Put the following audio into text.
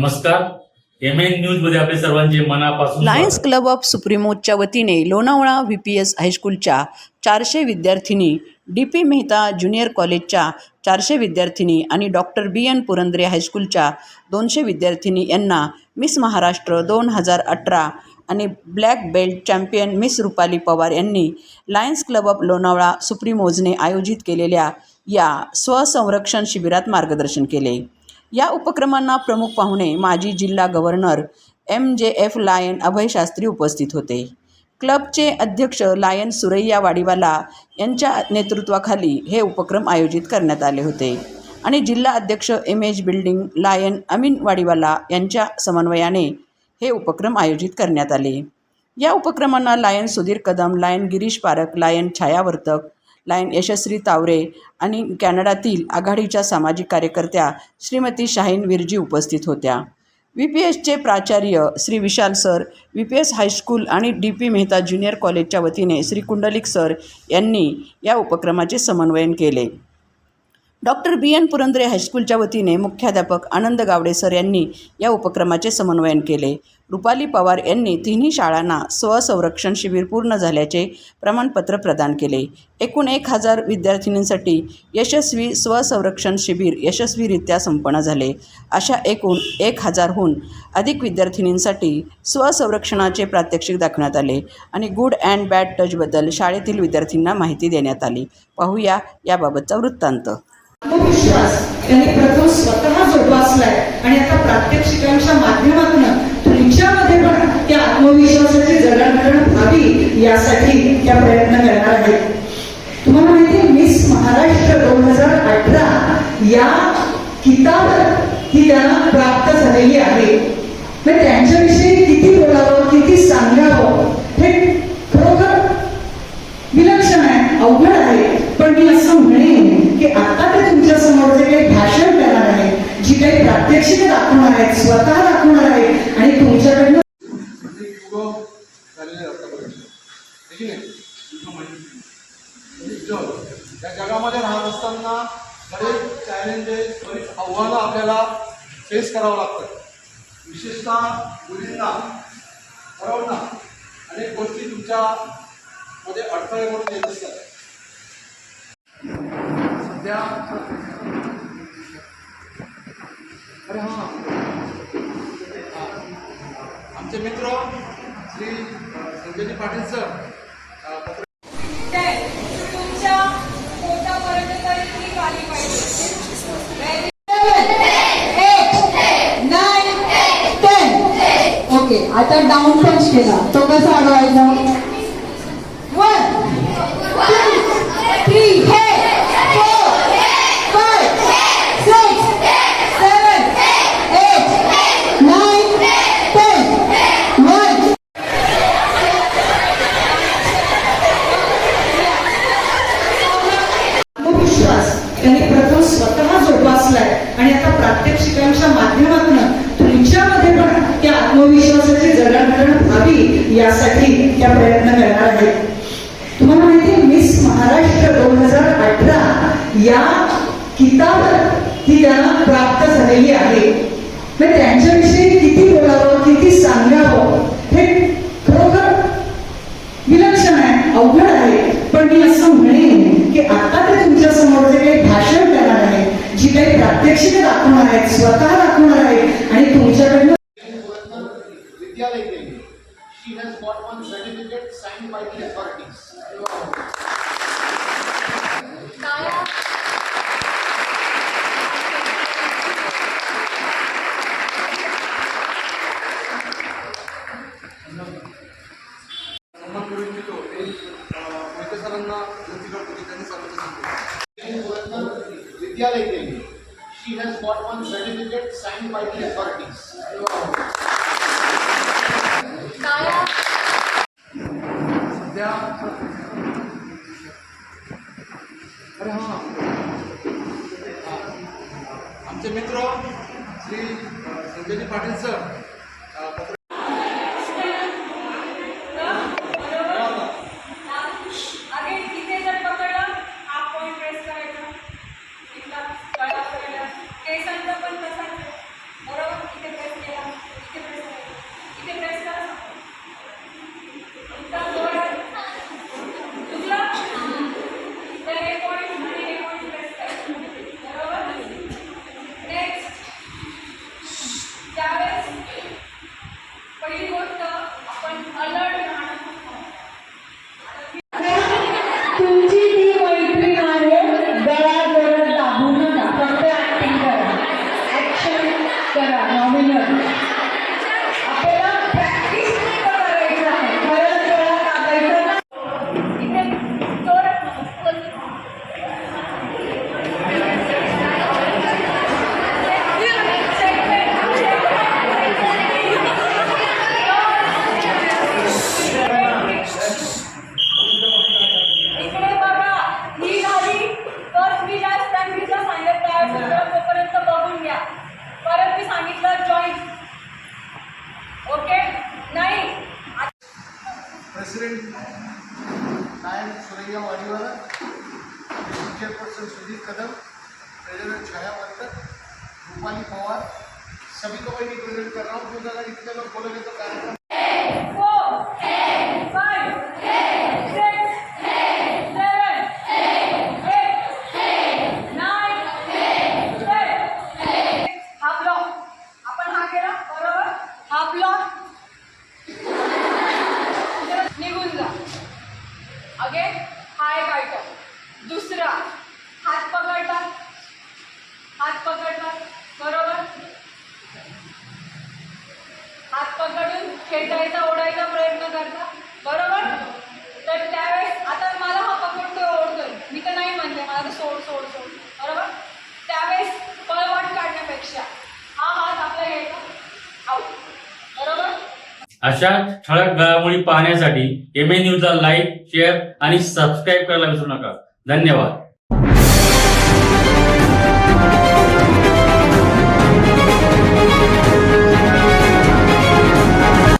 नमस्कार M N न्यूजमध्ये आपले सर्वांचे मनापासून लायन्स. क्लब ऑफ सुप्रीमोच्या वतीने लोणावळा व्ही पी एस हायस्कूलच्या चारशे विद्यार्थिनी डी पी मेहता ज्युनियर कॉलेजच्या चारशे विद्यार्थिनी आणि डॉक्टर बी एन पुरंदरे हायस्कूलच्या दोनशे विद्यार्थिनी यांना मिस महाराष्ट्र दोन हजार अठरा आणि black belt champion miss Rupali Pawar यांनी लायन्स क्लब ऑफ लोणावळा सुप्रीमोजने आयोजित केलेल्या या स्वसंरक्षण शिबिरात मार्गदर्शन केले या उपक्रमांना प्रमुख पाहुणे माजी जिल्हा governor M J F lion Abhay Shastri उपस्थित होते. क्लबचे अध्यक्ष लायन सुरैया वाडीवाला यांच्या नेतृत्वाखाली हे उपक्रम आयोजित करण्यात आले होते. आणि जिल्हा अध्यक्ष M H building lion Amin Wadiwala यांच्या समन्वयाने हे उपक्रम आयोजित करण्यात आले. या उपक्रमांना lion Sudhir Kadam lion Girish Parak lion Chhayavartak lion Yashaswi Taware आणि कॅनडातील आघाडीच्या सामाजिक कार्यकर्त्या श्रीमती शाहीन विरजी उपस्थित होत्या. व्ही पी एसचे प्राचार्य Shri Vishal sir V P S high school आणि डी पी मेहता ज्युनियर कॉलेजच्या वतीने श्री कुंडलिक सर यांनी या उपक्रमाचे समन्वयन केले. डॉक्टर बी एन पुरंदरे हायस्कूलच्या वतीने मुख्याध्यापक आनंद गावडे सर यांनी या उपक्रमाचे समन्वयन केले. रुपाली पवार यांनी तिन्ही शाळांना स्वसंरक्षण शिबिर पूर्ण झाल्याचे प्रमाणपत्र प्रदान केले. एकूण एक हजार विद्यार्थिनींसाठी यशस्वी स्वसंरक्षण शिबिर यशस्वीरित्या संपन्न झाले. अशा एकूण एक हजारहून अधिक विद्यार्थिनींसाठी स्वसंरक्षणाचे प्रात्यक्षिक दाखवण्यात आले आणि गुड अँड बॅड टचबद्दल शाळेतील विद्यार्थ्यांना माहिती देण्यात आली. पाहूया याबाबतचा वृत्तांत. आत्मविश्वास. त्यांनी प्रथम स्वतः जोपासलाय. आणि आता प्रात्यक्षिकांच्या माध्यमातून तुमच्यामध्ये पण त्या आत्मविश्वासाची जडणघडण व्हावी यासाठी त्या प्रयत्न करणार आहेत तुम्हाला माहिती मिस महाराष्ट्र दोन हजार अठरा या किताब ही त्यांना प्राप्त झालेली आहे. मग त्यांच्याविषयी किती बोलावं किती सांगावं हे खरोखर विलक्षण आहे अवघड आहे. पण मी असं म्हणेन की आता समोर जे काही भाषण करणार आहे जी काही प्रात्यक्षिक दाखवणार आहेत स्वतः दाखवणार आहे आणि तुमच्याकडनं झालेले या जगामध्ये राहत असताना बरेच चॅलेंजेस बरीच आव्हानं आपल्याला फेस करावं लागतात विशेषतः मुलींना बरोबर अनेक गोष्टी तुमच्या मध्ये अडथळे म्हणून येत असतात सध्या अरे हां. आमचे मित्र श्री संजयजी पाटील सर आता डाऊन पंच केला. तो कसा अडवायचा? त्यांनी प्रथम स्वतः जोपासलाय. आणि आता प्रात्यक्षिकांच्या माध्यमातून तुमच्यामध्ये पण त्या आत्मविश्वासाची जडणघडण व्हावी यासाठी त्या प्रयत्न करणार आहेत. तुम्हाला माहिती मिस महाराष्ट्र दोन हजार अठरा या किताब ही त्यांना प्राप्त झालेली आहे. मग त्यांच्याविषयी किती बोलावं किती सांगावं हे खरोखर विलक्षण आहे अवघड आहे. पण मी असं म्हणेन की आता ते तुमच्यासमोर जे काही भाषण करणार आहे जी काही प्रात्यक्षिक दाखवणार आहेत स्वतः दाखवणार आहेत आणि तुमच्याकडनं विद्यालय केली. She has got one certificate signed by the authorities विद्यालय केली she has got one certificate signed by the authorities सध्या अरे हां। आमचे मित्र Shri Sanjayji Patil sir doctor Sudhir Kadam treasurer Chhaya Vartak Rupali Pawar सभी को मैं रिप्रेजेंट कर रहा हूँ क्योंकि अगर इतने लोग बोलेंगे तो कार्यक्रम four, five, six, seven, eight, nine, ten. हा ब्लॉक आपण हा केला बरोबर हा ब्लॉक निघून जा अगेन हा एक आयटम दुसरा हात पकडतात हात पकडतात बरोबर हात पकडून खेचायचा ओढायचा प्रयत्न करता. बरोबर? तर त्यावेळेस आता मला हा पकडतोय ओढतोय मी तर नाही म्हणते मला तर सोड सोड सोड. बरोबर? त्यावेळेस पळवाट काढण्यापेक्षा हा हात आपला घ्यायचा आऊट बरोबर? अशा ठळक घडामोडी पाहण्यासाठी एम ए न्यूजला लाईक शेअर आणि सबस्क्राईब करायला विसरू नका. धन्यवाद.